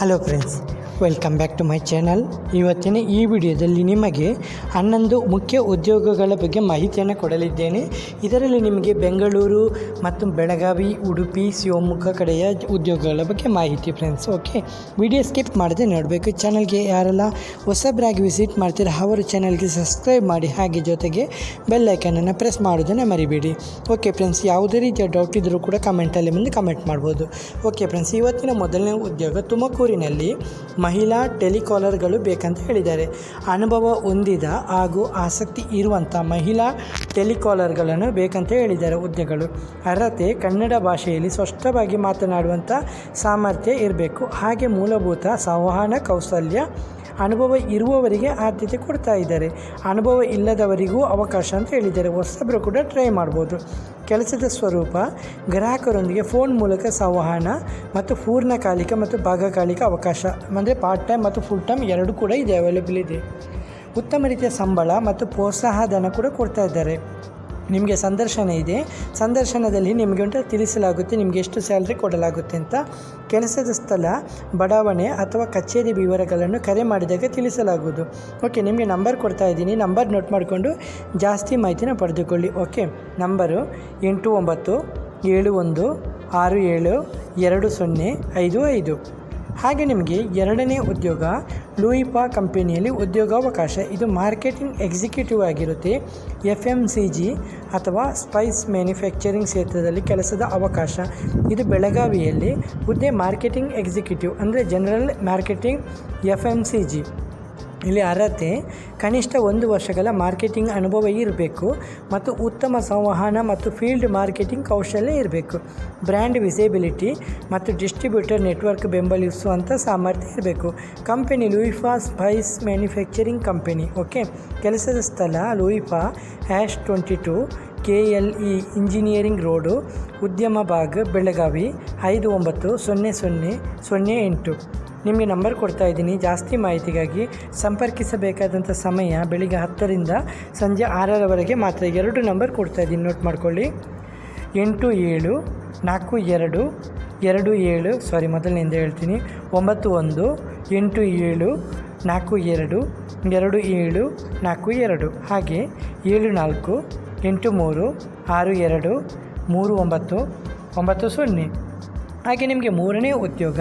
Hello friends welcome back to my channel ಇವತ್ತಿನ ಈ ವಿಡಿಯೋದಲ್ಲಿ ನಿಮಗೆ ಹನ್ನೊಂದು ಮುಖ್ಯ ಉದ್ಯೋಗಗಳ ಬಗ್ಗೆ ಮಾಹಿತಿಯನ್ನು ಕೊಡಲಿದ್ದೇನೆ. ಇದರಲ್ಲಿ ನಿಮಗೆ ಬೆಂಗಳೂರು ಮತ್ತು ಬೆಳಗಾವಿ, ಉಡುಪಿ, ಶಿವಮೊಗ್ಗ ಕಡೆಯ ಉದ್ಯೋಗಗಳ ಬಗ್ಗೆ ಮಾಹಿತಿ ಫ್ರೆಂಡ್ಸ್ ಓಕೆ ವಿಡಿಯೋ ಸ್ಕಿಪ್ ಮಾಡದೆ ನೋಡಬೇಕು. ಚಾನಲ್ಗೆ ಯಾರೆಲ್ಲ ಹೊಸಬ್ರಾಗಿ ವಿಸಿಟ್ ಮಾಡ್ತೀರಾ, ಅವರು ಚಾನಲ್ಗೆ ಸಬ್ಸ್ಕ್ರೈಬ್ ಮಾಡಿ, ಹಾಗೆ ಜೊತೆಗೆ ಬೆಲ್ ಐಕನನ್ನು ಪ್ರೆಸ್ ಮಾಡೋದನ್ನು ಮರಿಬೇಡಿ. ಓಕೆ ಫ್ರೆಂಡ್ಸ್ ಯಾವುದೇ ರೀತಿಯ ಡೌಟ್ ಇದ್ದರೂ ಕೂಡ ಕಮೆಂಟಲ್ಲಿ ಮುಂದೆ ಕಮೆಂಟ್ ಮಾಡ್ಬೋದು. ಓಕೆ ಫ್ರೆಂಡ್ಸ್ ಇವತ್ತಿನ ಮೊದಲನೇ ಉದ್ಯೋಗ ತುಮಕೂರಿನಲ್ಲಿ ಮಹಿಳಾ ಟೆಲಿಕಾಲರ್ಗಳು ಬೇಕಂತ ಹೇಳಿದ್ದಾರೆ. ಅನುಭವ ಹೊಂದಿದ ಹಾಗೂ ಆಸಕ್ತಿ ಇರುವಂಥ ಮಹಿಳಾ ಟೆಲಿಕಾಲರ್ಗಳನ್ನು ಬೇಕಂತ ಹೇಳಿದ್ದಾರೆ ಹುದ್ದೆಗಳು. ಅರ್ಹತೆ ಕನ್ನಡ ಭಾಷೆಯಲ್ಲಿ ಸ್ಪಷ್ಟವಾಗಿ ಮಾತನಾಡುವಂಥ ಸಾಮರ್ಥ್ಯ ಇರಬೇಕು. ಹಾಗೆ ಮೂಲಭೂತ ಸಂವಹನ ಕೌಶಲ್ಯ ಅನುಭವ ಇರುವವರಿಗೆ ಆದ್ಯತೆ ಕೊಡ್ತಾ ಇದ್ದಾರೆ. ಅನುಭವ ಇಲ್ಲದವರಿಗೂ ಅವಕಾಶ ಅಂತ ಹೇಳಿದ್ದಾರೆ. ಹೊಸಬ್ರು ಕೂಡ ಟ್ರೈ ಮಾಡ್ಬೋದು. ಕೆಲಸದ ಸ್ವರೂಪ ಗ್ರಾಹಕರೊಂದಿಗೆ ಫೋನ್ ಮೂಲಕ ಸಂವಹನ ಮತ್ತು ಪೂರ್ಣಕಾಲಿಕ ಮತ್ತು ಭಾಗಕಾಲಿಕ ಅವಕಾಶ, ಅಂದರೆ ಪಾರ್ಟ್ ಟೈಮ್ ಮತ್ತು ಫುಲ್ ಟೈಮ್ ಎರಡೂ ಕೂಡ ಇದೆ ಅವೈಲೇಬಲ್ ಇದೆ. ಉತ್ತಮ ರೀತಿಯ ಸಂಬಳ ಮತ್ತು ಪ್ರೋತ್ಸಾಹಧನ ಕೂಡ ಕೊಡ್ತಾ ಇದ್ದಾರೆ. ನಿಮಗೆ ಸಂದರ್ಶನ ಇದೆ. ಸಂದರ್ಶನದಲ್ಲಿ ನಿಮಗೆ ತಿಳಿಸಲಾಗುತ್ತೆ ನಿಮಗೆ ಎಷ್ಟು ಸ್ಯಾಲ್ರಿ ಕೊಡಲಾಗುತ್ತೆ ಅಂತ. ಕೆಲಸದ ಸ್ಥಳ, ಬಡಾವಣೆ ಅಥವಾ ಕಚೇರಿ ವಿವರಗಳನ್ನು ಕರೆ ಮಾಡಿದಾಗ ತಿಳಿಸಲಾಗುವುದು. ಓಕೆ ನಿಮಗೆ ನಂಬರ್ ಕೊಡ್ತಾ ಇದ್ದೀನಿ. ನಂಬರ್ ನೋಟ್ ಮಾಡಿಕೊಂಡು ಜಾಸ್ತಿ ಮಾಹಿತಿನ ಪಡೆದುಕೊಳ್ಳಿ. ಓಕೆ ನಂಬರು ಎಂಟು ಒಂಬತ್ತು, ಏಳು ಒಂದು, ಆರು ಏಳು, ಎರಡು ಸೊನ್ನೆ, ಐದು ಐದು. ಹಾಗೆ ನಿಮಗೆ ಎರಡನೇ ಉದ್ಯೋಗ ಲೂಯಿಪಾ ಕಂಪನಿಯಲ್ಲಿ ಉದ್ಯೋಗಾವಕಾಶ. ಇದು ಮಾರ್ಕೆಟಿಂಗ್ ಎಕ್ಸಿಕ್ಯೂಟಿವ್ ಆಗಿರುತ್ತೆ. ಎಫ್ ಎಂ ಸಿ ಜಿ ಅಥವಾ ಸ್ಪೈಸ್ ಮ್ಯಾನುಫ್ಯಾಕ್ಚರಿಂಗ್ ಕ್ಷೇತ್ರದಲ್ಲಿ ಕೆಲಸದ ಅವಕಾಶ. ಇದು ಬೆಳಗಾವಿಯಲ್ಲಿ ಹುದ್ದೆ ಮಾರ್ಕೆಟಿಂಗ್ ಎಕ್ಸಿಕ್ಯೂಟಿವ್ ಅಂದರೆ general marketing F M C G ಇಲ್ಲಿ ಅರ್ಹತೆ, ಕನಿಷ್ಠ ಒಂದು ವರ್ಷಗಳ ಮಾರ್ಕೆಟಿಂಗ್ ಅನುಭವ ಇರಬೇಕು ಮತ್ತು ಉತ್ತಮ ಸಂವಹನ ಮತ್ತು ಫೀಲ್ಡ್ ಮಾರ್ಕೆಟಿಂಗ್ ಕೌಶಲ್ಯ ಇರಬೇಕು. ಬ್ರ್ಯಾಂಡ್ ವಿಸಿಬಿಲಿಟಿ ಮತ್ತು ಡಿಸ್ಟ್ರಿಬ್ಯೂಟರ್ ನೆಟ್ವರ್ಕ್ ಬೆಂಬಲಿಸುವಂಥ ಸಾಮರ್ಥ್ಯ ಇರಬೇಕು. ಕಂಪೆನಿ ಲೂಯಿಫಾ ಸ್ಪೈಸ್ ಮ್ಯಾನುಫ್ಯಾಕ್ಚರಿಂಗ್ ಕಂಪೆನಿ, ಓಕೆ? ಕೆಲಸದ ಸ್ಥಳ ಲೂಯಿಫಾ hash twenty two K L E engineering road, ಉದ್ಯಮ ಭಾಗ ಬೆಳಗಾವಿ ಐದು ಒಂಬತ್ತು ಸೊನ್ನೆ ಸೊನ್ನೆ ಸೊನ್ನೆ ಎಂಟು. ನಿಮಗೆ ನಂಬರ್ ಕೊಡ್ತಾ ಇದ್ದೀನಿ. ಜಾಸ್ತಿ ಮಾಹಿತಿಗಾಗಿ ಸಂಪರ್ಕಿಸಬೇಕಾದಂಥ ಸಮಯ ಬೆಳಿಗ್ಗೆ ಹತ್ತರಿಂದ ಸಂಜೆ ಆರರವರೆಗೆ ಮಾತ್ರ ಎರಡು ನಂಬರ್ ಕೊಡ್ತಾ ಇದ್ದೀನಿ. ನೋಟ್ ಮಾಡ್ಕೊಳ್ಳಿ. ಎಂಟು ಏಳು, ನಾಲ್ಕು ಎರಡು ಎರಡು ಏಳು, ಸಾರಿ ಮೊದಲನಿಂದ ಹೇಳ್ತೀನಿ. ಒಂಬತ್ತು ಒಂದು, ಎಂಟು ಏಳು, ನಾಲ್ಕು ಎರಡು ಎರಡು ಏಳು, ನಾಲ್ಕು ಎರಡು. ಹಾಗೆ ಏಳು ನಾಲ್ಕು, ಎಂಟು ಮೂರು, ಆರು ಎರಡು, ಮೂರು ಒಂಬತ್ತು ಒಂಬತ್ತು ಸೊನ್ನೆ. ಹಾಗೆ ನಿಮಗೆ ಮೂರನೇ ಉದ್ಯೋಗ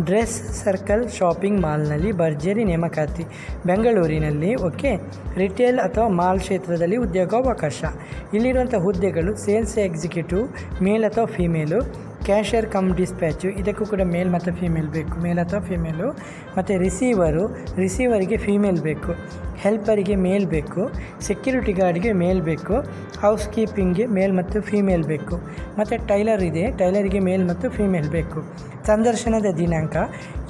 ಡ್ರೆಸ್ ಸರ್ಕಲ್ ಶಾಪಿಂಗ್ ಮಾಲ್ನಲ್ಲಿ ಭರ್ಜರಿ ನೇಮಕಾತಿ. ಬೆಂಗಳೂರಿನಲ್ಲಿ ಓಕೆ. ರಿಟೇಲ್ ಅಥವಾ ಮಾಲ್ ಕ್ಷೇತ್ರದಲ್ಲಿ ಉದ್ಯೋಗಾವಕಾಶ. ಇಲ್ಲಿರುವಂಥ ಹುದ್ದೆಗಳು ಸೇಲ್ಸ್ ಎಕ್ಸಿಕ್ಯೂಟಿವ್, ಮೇಲ್ ಅಥವಾ ಫೀಮೇಲು. ಕ್ಯಾಶಿಯರ್ ಕಮ್ ಡಿಸ್ಪ್ಯಾಚು, ಇದಕ್ಕೂ ಕೂಡ ಮೇಲ್ ಮತ್ತು ಫೀಮೇಲ್ ಬೇಕು. ಮೇಲ್ ಅಥವಾ ಫೀಮೇಲು. ಮತ್ತು ರಿಸೀವರು, ರಿಸೀವರಿಗೆ ಫೀಮೇಲ್ ಬೇಕು. ಹೆಲ್ಪರಿಗೆ ಮೇಲ್ ಬೇಕು. ಸೆಕ್ಯೂರಿಟಿ ಗಾರ್ಡ್ಗೆ ಮೇಲ್ ಬೇಕು. ಹೌಸ್ ಕೀಪಿಂಗ್ಗೆ ಮೇಲ್ ಮತ್ತು ಫೀಮೇಲ್ ಬೇಕು. ಮತ್ತು ಟೈಲರ್ ಇದೆ, ಟೈಲರಿಗೆ ಮೇಲ್ ಮತ್ತು ಫೀಮೇಲ್ ಬೇಕು. ಸಂದರ್ಶನದ ದಿನಾಂಕ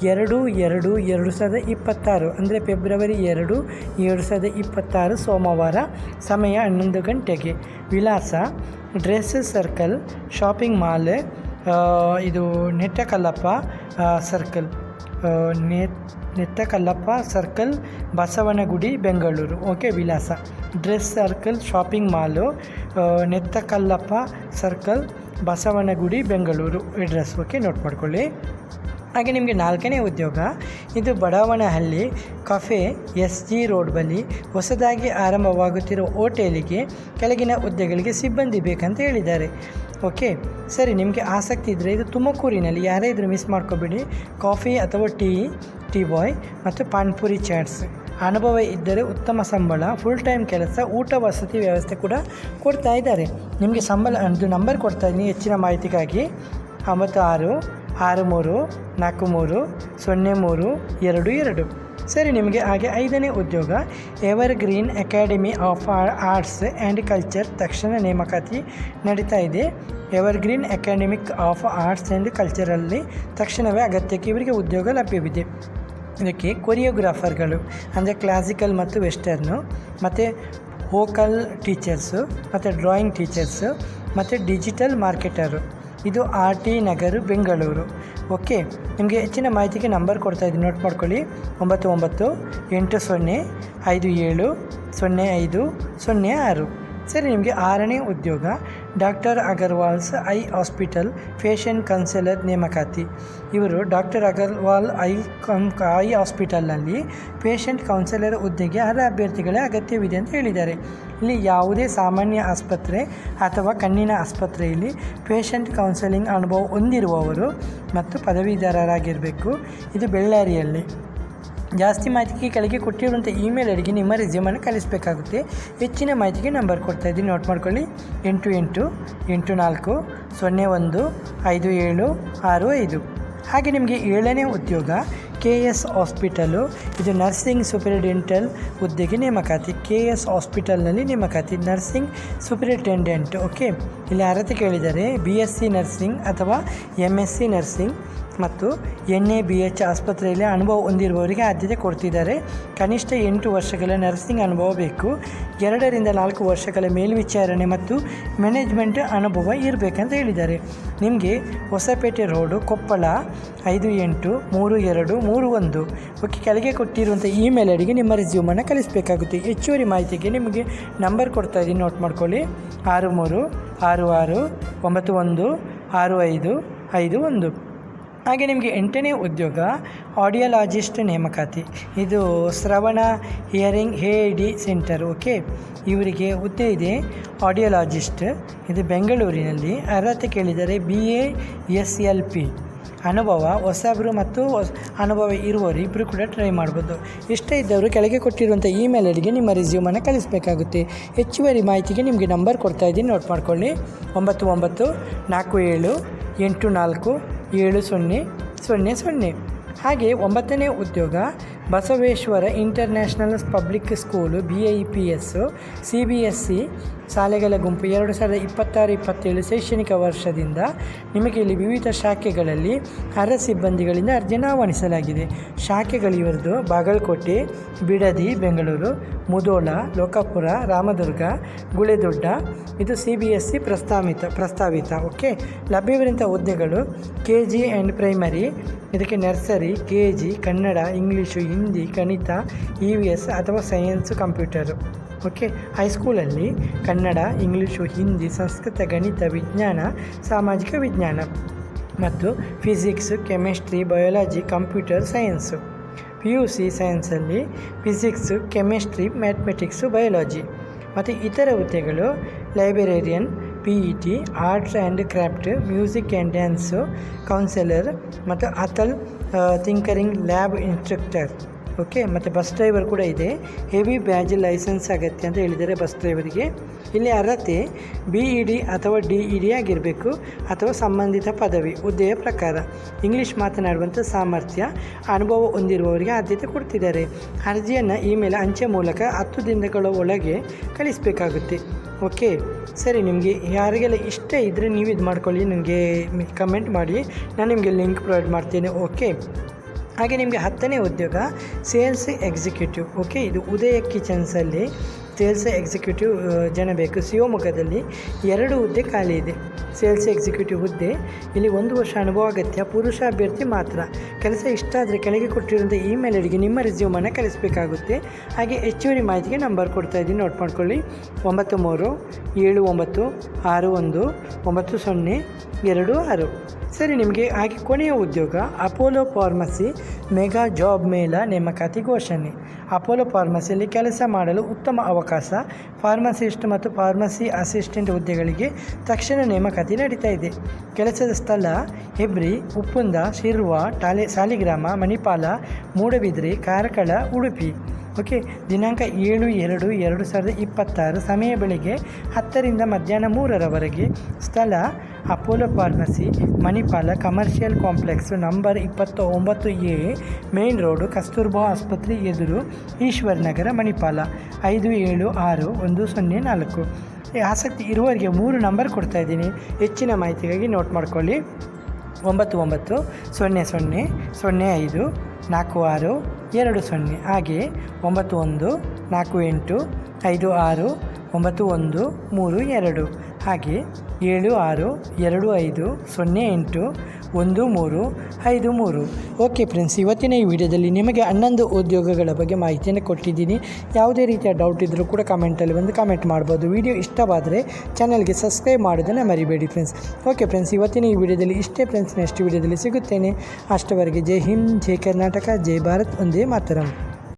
ಎರಡು ಎರಡು ಎರಡು ಸಾವಿರದ ಇಪ್ಪತ್ತಾರು. ಅಂದರೆ ಫೆಬ್ರವರಿ ಎರಡು ಎರಡು ಸಾವಿರದ ಇಪ್ಪತ್ತಾರು ಸೋಮವಾರ ಸಮಯ ಹನ್ನೊಂದು ಗಂಟೆಗೆ. ವಿಳಾಸ ಡ್ರೆಸ್ ಸರ್ಕಲ್, ಶಾಪಿಂಗ್ ಮಾಲ್ ಇದು ನೆಟ್ಟಕಲ್ಲಪ್ಪ ಸರ್ಕಲ್ ನೆ ನೆಟ್ಟಕಲ್ಲಪ್ಪ ಸರ್ಕಲ್ ಬಸವನಗುಡಿ, ಬೆಂಗಳೂರು. ಓಕೆ ವಿಳಾಸ. Dress circle shopping mall Nettakallappa circle Basavanagudi, Bengaluru. Address okay note ಮಾಡ್ಕೊಳ್ಳಿ. ಹಾಗೆ ನಿಮಗೆ ನಾಲ್ಕನೇ ಉದ್ಯೋಗ, ಇದು Badavanahalli cafe S G road ಬಳಿ ಹೊಸದಾಗಿ ಆರಂಭವಾಗುತ್ತಿರುವ ಹೋಟೆಲಿಗೆ ಕೆಳಗಿನ ಹುದ್ದೆಗಳಿಗೆ ಸಿಬ್ಬಂದಿ ಬೇಕಂತ ಹೇಳಿದ್ದಾರೆ. ಓಕೆ, ಸರಿ, ನಿಮಗೆ ಆಸಕ್ತಿ ಇದ್ದರೆ ಇದು ತುಮಕೂರಿನಲ್ಲಿ ಯಾರೇ ಇದ್ರೂ ಮಿಸ್ ಮಾಡ್ಕೋಬೇಡಿ. ಕಾಫಿ ಅಥವಾ ಟೀ ಟೀ ಬಾಯ್ ಮತ್ತು ಪಾನ್ಪುರಿ ಚಾಟ್ಸ್. ಅನುಭವ ಇದ್ದರೆ ಉತ್ತಮ ಸಂಬಳ ಫುಲ್ ಟೈಮ್ ಕೆಲಸ, ಊಟ ವಸತಿ ವ್ಯವಸ್ಥೆ ಕೂಡ ಕೊಡ್ತಾ ಇದ್ದಾರೆ. ನಿಮಗೆ ಸಂಬಳ, ಅದು ನಂಬರ್ ಕೊಡ್ತಾ ಇದ್ದೀನಿ, ಹೆಚ್ಚಿನ ಮಾಹಿತಿಗಾಗಿ. ಒಂಬತ್ತು ಆರು ಆರು ಮೂರು, ನಾಲ್ಕು ಮೂರು, ಸೊನ್ನೆ ಮೂರು, ಎರಡು ಎರಡು. ಸರಿ, ನಿಮಗೆ ಹಾಗೆ ಐದನೇ ಉದ್ಯೋಗ evergreen academy of arts and culture ತಕ್ಷಣ ನೇಮಕಾತಿ ನಡೀತಾ ಇದೆ. Evergreen academic of arts and ಕಲ್ಚರಲ್ಲಿ ತಕ್ಷಣವೇ ಅಗತ್ಯಕ್ಕೆ ಇವರಿಗೆ ಉದ್ಯೋಗ ಲಭ್ಯವಿದೆ. ಇದಕ್ಕೆ ಕೊರಿಯೋಗ್ರಾಫರ್ಗಳು ಅಂದರೆ ಕ್ಲಾಸಿಕಲ್ ಮತ್ತು ವೆಸ್ಟರ್ನು ಮತ್ತು ವೋಕಲ್ ಟೀಚರ್ಸು ಮತ್ತು ಡ್ರಾಯಿಂಗ್ ಟೀಚರ್ಸು ಮತ್ತು ಡಿಜಿಟಲ್ ಮಾರ್ಕೆಟರು ಇದು R T Nagar, Bengaluru. Okay, ನಿಮಗೆ ಹೆಚ್ಚಿನ ಮಾಹಿತಿಗೆ ನಂಬರ್ ಕೊಡ್ತಾ ಇದ್ದೀನಿ. ನೋಟ್ ಮಾಡ್ಕೊಳ್ಳಿ. ಒಂಬತ್ತು ಒಂಬತ್ತು, ಎಂಟು ಸೊನ್ನೆ, ಐದು ಏಳು, ಸೊನ್ನೆ ಐದು, ಸೊನ್ನೆ ಆರು. ಸರಿ, ನಿಮಗೆ ಆರನೇ ಉದ್ಯೋಗ. Doctor Agarwals eye hospital patient counsellor ನೇಮಕಾತಿ. ಇವರು ಡಾಕ್ಟರ್ ಅಗರ್ವಾಲ್ ಐ ಕಂ ಐ ಹಾಸ್ಪಿಟಲ್ನಲ್ಲಿ ಪೇಷಂಟ್ ಕೌನ್ಸಿಲರ್ ಹುದ್ದೆಗೆ ಅರ್ಹ ಅಭ್ಯರ್ಥಿಗಳೇ ಅಗತ್ಯವಿದೆ ಅಂತ ಹೇಳಿದ್ದಾರೆ. ಇಲ್ಲಿ ಯಾವುದೇ ಸಾಮಾನ್ಯ ಆಸ್ಪತ್ರೆ ಅಥವಾ ಕಣ್ಣಿನ ಆಸ್ಪತ್ರೆಯಲ್ಲಿ ಪೇಷಂಟ್ ಕೌನ್ಸೆಲಿಂಗ್ ಅನುಭವ ಹೊಂದಿರುವವರು ಮತ್ತು ಪದವೀಧರರಾಗಿರಬೇಕು. ಇದು ಬೆಳ್ಳಾರಿಯಲ್ಲಿ. ಜಾಸ್ತಿ ಮಾಹಿತಿಗೆ ಕೆಳಗೆ ಕೊಟ್ಟಿರುವಂಥ ಇಮೇಲ್ ಐಡಿಗೆ ನಿಮ್ಮ ರೆಸ್ಯೂಮನ್ನು ಕಳಿಸಬೇಕಾಗುತ್ತೆ ಹೆಚ್ಚಿನ ಮಾಹಿತಿಗೆ ನಂಬರ್ ಕೊಡ್ತಾ ಇದ್ದೀನಿ. ನೋಟ್ ಮಾಡ್ಕೊಳ್ಳಿ. ಎಂಟು ಎಂಟು ಎಂಟು ನಾಲ್ಕು, ಸೊನ್ನೆ ಒಂದು, ಐದು ಏಳು, ಆರು ಐದು. ಹಾಗೆ ನಿಮಗೆ ಏಳನೇ ಉದ್ಯೋಗ, ಕೆ ಎಸ್ ಹಾಸ್ಪಿಟಲು, ಇದು ನರ್ಸಿಂಗ್ ಸೂಪರಿಂಟೆಂಡೆಂಟಲ್ ಹುದ್ದೆಗೆ ನೇಮಕಾತಿ. ಕೆ ಎಸ್ ಹಾಸ್ಪಿಟಲ್ನಲ್ಲಿ ನೇಮಕಾತಿ ನರ್ಸಿಂಗ್ ಸೂಪರಿಂಟೆಂಡೆಂಟ್. ಓಕೆ ಇಲ್ಲಿ ಅರ್ಹತೆ ಕೇಳಿದರೆ ಬಿ ಎಸ್ ಸಿ ನರ್ಸಿಂಗ್ ಅಥವಾ ಎಂ ಎಸ್ ಸಿ ನರ್ಸಿಂಗ್ ಮತ್ತು ಎನ್ ಎ ಬಿ ಎಚ್ ಆಸ್ಪತ್ರೆಯಲ್ಲಿ ಅನುಭವ ಹೊಂದಿರುವವರಿಗೆ ಆದ್ಯತೆ ಕೊಡ್ತಿದ್ದಾರೆ. ಕನಿಷ್ಠ ಎಂಟು ವರ್ಷಗಳ ನರ್ಸಿಂಗ್ ಅನುಭವ ಬೇಕು. ಎರಡರಿಂದ ನಾಲ್ಕು ವರ್ಷಗಳ ಮೇಲ್ವಿಚಾರಣೆ ಮತ್ತು ಮ್ಯಾನೇಜ್ಮೆಂಟ್ ಅನುಭವ ಇರಬೇಕಂತ ಹೇಳಿದ್ದಾರೆ. ನಿಮಗೆ ಹೊಸಪೇಟೆ ರೋಡು ಕೊಪ್ಪಳ ಐದು ಎಂಟು ಮೂರು ಎರಡು ಮೂರು ಒಂದು ಓಕೆ, ಕೆಳಗೆ ಕೊಟ್ಟಿರುವಂಥ ಇಮೇಲ್ ಐಡಿಗೆ ನಿಮ್ಮ ರೆಸ್ಯೂಮನ್ನು ಕಳಿಸಬೇಕಾಗುತ್ತೆ. ಹೆಚ್ಚುವರಿ ಮಾಹಿತಿಗೆ ನಿಮಗೆ ನಂಬರ್ ಕೊಡ್ತಾ ಇದ್ದೀನಿ. ನೋಟ್ ಮಾಡ್ಕೊಳ್ಳಿ. ಆರು ಮೂರು, ಆರು ಆರು, ಒಂಬತ್ತು ಒಂದು, ಆರು ಐದು ಐದು ಒಂದು. ಹಾಗೆ ನಿಮಗೆ ಎಂಟನೇ ಉದ್ಯೋಗ ಆಡಿಯೋಲಾಜಿಸ್ಟ್ ನೇಮಕಾತಿ. ಇದು ಶ್ರವಣ hearing A D centre okay ಇವರಿಗೆ ಹುದ್ದೆ ಇದೆ ಆಡಿಯೋಲಾಜಿಸ್ಟ್ ಇದು ಬೆಂಗಳೂರಿನಲ್ಲಿ, ಅರ್ಹತೆ ಕೇಳಿದರೆ B A S L P ಅನುಭವ, ಹೊಸಬರು ಮತ್ತು ಅನುಭವ ಇರುವವರು ಇಬ್ಬರು ಕೂಡ ಟ್ರೈ ಮಾಡ್ಬೋದು. ಇಷ್ಟ ಇದ್ದವರು ಕೆಳಗೆ ಕೊಟ್ಟಿರುವಂಥ ಇಮೇಲ್ ಐಡಿಗೆ ನಿಮ್ಮ ರಿಸ್ಯೂಮನ್ನು ಕಳಿಸಬೇಕಾಗುತ್ತೆ. ಹೆಚ್ಚುವರಿ ಮಾಹಿತಿಗೆ ನಿಮಗೆ ನಂಬರ್ ಕೊಡ್ತಾ ಇದ್ದೀನಿ. ನೋಟ್ ಮಾಡ್ಕೊಳ್ಳಿ. ಒಂಬತ್ತು ಒಂಬತ್ತು ನಾಲ್ಕು ಏಳು ಎಂಟು ನಾಲ್ಕು ಏಳು ಸೊನ್ನೆ ಸೊನ್ನೆ ಸೊನ್ನೆ. ಹಾಗೆ ಒಂಬತ್ತನೇ ಉದ್ಯೋಗ Basaveshwara international public school B I P S C B S C ಶಾಲೆಗಳ ಗುಂಪು ಎರಡು ಸಾವಿರದ ಇಪ್ಪತ್ತಾರು ಇಪ್ಪತ್ತೇಳು ಶೈಕ್ಷಣಿಕ ವರ್ಷದಿಂದ ನಿಮಗೆ ಇಲ್ಲಿ ವಿವಿಧ ಶಾಖೆಗಳಲ್ಲಿ ಅರ್ಹ ಸಿಬ್ಬಂದಿಗಳಿಂದ ಅರ್ಜಿಯನ್ನು ಆಹ್ವಾನಿಸಲಾಗಿದೆ. ಶಾಖೆಗಳು ಇವರದು ಬಾಗಲಕೋಟೆ, ಬಿಡದಿ, ಬೆಂಗಳೂರು, ಮುದೋಳ, ಲೋಕಾಪುರ, ರಾಮದುರ್ಗ, ಗುಳೆದೊಡ್ಡ, ಇದು ಸಿ ಬಿ ಎಸ್ ಸಿ ಪ್ರಸ್ತಾವಿತ ಪ್ರಸ್ತಾವಿತ, ಓಕೆ? ಲಭ್ಯವಿರುವಂಥ ಹುದ್ದೆಗಳು ಕೆ ಜಿ ಆ್ಯಂಡ್ ಪ್ರೈಮರಿ ಇದಕ್ಕೆ nursery K G Kannada, English Hindi, ಗಣಿತ ಇ ವಿ ಎಸ್ ಅಥವಾ ಸೈನ್ಸ್ ಕಂಪ್ಯೂಟರು ಓಕೆ ಹೈಸ್ಕೂಲಲ್ಲಿ ಕನ್ನಡ ಇಂಗ್ಲೀಷು ಹಿಂದಿ, ಸಂಸ್ಕೃತ, ಗಣಿತ, ವಿಜ್ಞಾನ, ಸಾಮಾಜಿಕ ವಿಜ್ಞಾನ ಮತ್ತು physics chemistry biology computer science P U C ಸೈನ್ಸಲ್ಲಿ physics chemistry mathematics biology ಮತ್ತು ಇತರ ಹುದ್ದೆಗಳು librarian P E T, arts and craft, music and dance, counsellor ಮತ್ತು Atal tinkering lab instructor. Okay, ಮತ್ತು ಬಸ್ ಡ್ರೈವರ್ ಕೂಡ ಇದೆ. ಹೆವಿ ಬ್ಯಾಜ್ ಲೈಸೆನ್ಸ್ ಆಗತ್ತೆ ಅಂತ ಹೇಳಿದ್ದಾರೆ ಬಸ್ ಡ್ರೈವರಿಗೆ. ಇಲ್ಲಿ ಅರ್ಹತೆ ಬಿ ಇ ಡಿ ಅಥವಾ ಡಿ ಇ ಡಿ ಆಗಿರಬೇಕು ಅಥವಾ ಸಂಬಂಧಿತ ಪದವಿ ಹುದ್ದೆಯ ಪ್ರಕಾರ. ಇಂಗ್ಲೀಷ್ ಮಾತನಾಡುವಂಥ ಸಾಮರ್ಥ್ಯ, ಅನುಭವ ಹೊಂದಿರುವವರಿಗೆ ಆದ್ಯತೆ ಕೊಡ್ತಿದ್ದಾರೆ. ಅರ್ಜಿಯನ್ನು ಇಮೇಲ್ ಅಂಚೆ ಮೂಲಕ ಹತ್ತು ದಿನಗಳ ಒಳಗೆ ಕಳಿಸಬೇಕಾಗುತ್ತೆ. ಓಕೆ, ಸರಿ, ನಿಮಗೆ ಯಾರಿಗೆಲ್ಲ ಇಷ್ಟ ಇದ್ದರೆ ನೀವು ಇದು ಮಾಡ್ಕೊಳ್ಳಿ ನನಗೆ ಕಮೆಂಟ್ ಮಾಡಿ, ನಾನು ನಿಮಗೆ ಲಿಂಕ್ ಪ್ರೊವೈಡ್ ಮಾಡ್ತೇನೆ, ಓಕೆ? ಹಾಗೆ ನಿಮಗೆ ಹತ್ತನೇ ಉದ್ಯೋಗ ಸೇಲ್ಸ್ ಎಕ್ಸಿಕ್ಯೂಟಿವ್ ಓಕೆ? ಇದು ಉದಯ ಕಿಚನ್ಸಲ್ಲಿ ಸೇಲ್ಸ್ ಎಕ್ಸಿಕ್ಯೂಟಿವ್ ಜನ ಬೇಕು. ಶಿವಮೊಗ್ಗದಲ್ಲಿ ಎರಡು ಹುದ್ದೆ ಖಾಲಿ ಇದೆ. ಸೇಲ್ಸ್ ಎಕ್ಸಿಕ್ಯೂಟಿವ್ ಹುದ್ದೆ. ಇಲ್ಲಿ ಒಂದು ವರ್ಷ ಅನುಭವ ಅಗತ್ಯ. ಪುರುಷ ಅಭ್ಯರ್ಥಿ ಮಾತ್ರ. ಕೆಲಸ ಇಷ್ಟ ಆದರೆ ಕೆಳಗೆ ಕೊಟ್ಟಿರುವಂಥ ಇಮೇಲ್ ಅಡಿಗೆ ನಿಮ್ಮ ರೆಸ್ಯೂಮನ್ನು ಕಳಿಸಬೇಕಾಗುತ್ತೆ. ಹಾಗೆ ಹೆಚ್ಚುವರಿ ಮಾಹಿತಿಗೆ ನಂಬರ್ ಕೊಡ್ತಾ ಇದ್ದೀನಿ. ನೋಟ್ ಮಾಡ್ಕೊಳ್ಳಿ. ಒಂಬತ್ತು ಮೂರು ಏಳು ಒಂಬತ್ತು, ಆರು ಒಂದು, ಒಂಬತ್ತು ಸೊನ್ನೆ, ಎರಡು ಆರು. ಸರಿ, ನಿಮಗೆ ಹಾಗೆ ಕೊನೆಯ ಉದ್ಯೋಗ, ಅಪೋಲೋ ಫಾರ್ಮಸಿ ಮೆಗಾ ಜಾಬ್ ಮೇಲ ನೇಮಕಾತಿ ಘೋಷಣೆ. ಅಪೋಲೋ ಫಾರ್ಮಸಿಯಲ್ಲಿ ಕೆಲಸ ಮಾಡಲು ಉತ್ತಮ ಅವಕಾಶ ಫಾರ್ಮಸಿಸ್ಟ್ ಮತ್ತು ಫಾರ್ಮಸಿ ಅಸಿಸ್ಟೆಂಟ್ ಹುದ್ದೆಗಳಿಗೆ ತಕ್ಷಣ ನೇಮಕಾತಿ ನಡೀತಾ ಇದೆ. ಕೆಲಸದ ಸ್ಥಳ ಹೆಬ್ರಿ, ಉಪ್ಪುಂದ, ಶಿರ್ವ, ಟಾಲೆ, ಸಾಲಿಗ್ರಾಮ, ಮಣಿಪಾಲ, ಮೂಡಬಿದ್ರಿ, ಕಾರ್ಕಳ, ಉಡುಪಿ. ಓಕೆ, ದಿನಾಂಕ ಏಳು ಎರಡು ಎರಡು ಸಾವಿರದ ಇಪ್ಪತ್ತಾರು, ಸಮಯ ಬೆಳಿಗ್ಗೆ ಹತ್ತರಿಂದ ಮಧ್ಯಾಹ್ನ ಮೂರರವರೆಗೆ ಸ್ಥಳ Apollo pharmacy, Manipal commercial complex number ಇಪ್ಪತ್ತ ಒಂಬತ್ತು ಎ, ಮೇನ್ ರೋಡು ಕಸ್ತೂರ್ಬಾ ಆಸ್ಪತ್ರೆ ಎದುರು ಈಶ್ವರ್ ನಗರ ಮಣಿಪಾಲ, ಐದು ಏಳು ಆರು ಒಂದು ಸೊನ್ನೆ ನಾಲ್ಕು. ಆಸಕ್ತಿ ಇರುವವರಿಗೆ ಮೂರು ನಂಬರ್ ಕೊಡ್ತಾ ಇದ್ದೀನಿ. ಹೆಚ್ಚಿನ ಮಾಹಿತಿಗಾಗಿ ನೋಟ್ ಮಾಡ್ಕೊಳ್ಳಿ. ಒಂಬತ್ತು ಒಂಬತ್ತು ಸೊನ್ನೆ ಸೊನ್ನೆ ಸೊನ್ನೆ ಐದು ನಾಲ್ಕು ಆರು ಎರಡು ಸೊನ್ನೆ. ಹಾಗೆ ಒಂಬತ್ತು ಒಂದು, ನಾಲ್ಕು ಎಂಟು, ಐದು ಆರು, ಒಂಬತ್ತು ಒಂದು, ಮೂರು ಎರಡು. ಹಾಗೆ ಏಳು ಆರು, ಎರಡು ಐದು, ಸೊನ್ನೆ ಎಂಟು ಒಂದು ಮೂರು ಐದು ಮೂರು. ಓಕೆ ಫ್ರೆಂಡ್ಸ್, ಇವತ್ತಿನ ಈ ವಿಡಿಯೋದಲ್ಲಿ ನಿಮಗೆ ಹನ್ನೊಂದು ಉದ್ಯೋಗಗಳ ಬಗ್ಗೆ ಮಾಹಿತಿಯನ್ನು ಕೊಟ್ಟಿದ್ದೀನಿ. ಯಾವುದೇ ರೀತಿಯ ಡೌಟ್ ಇದ್ದರೂ ಕೂಡ ಕಮೆಂಟಲ್ಲಿ ಬಂದು ಕಮೆಂಟ್ ಮಾಡ್ಬೋದು. ವಿಡಿಯೋ ಇಷ್ಟವಾದರೆ ಚಾನಲ್ಗೆ ಸಬ್ಸ್ಕ್ರೈಬ್ ಮಾಡೋದನ್ನು ಮರಿಬೇಡಿ ಫ್ರೆಂಡ್ಸ್. ಓಕೆ ಫ್ರೆಂಡ್ಸ್, ಇವತ್ತಿನ ಈ ವಿಡಿಯೋದಲ್ಲಿ ಇಷ್ಟೇ ಫ್ರೆಂಡ್ಸ್, ನೆಕ್ಸ್ಟ್ ವಿಡಿಯೋದಲ್ಲಿ ಸಿಗುತ್ತೇನೆ. ಅಷ್ಟವರೆಗೆ ಜೈ ಹಿಂದ್, ಜೈ ಕರ್ನಾಟಕ, ಜೈ ಭಾರತ್, ಒಂದೇ ಮಾತರಂ.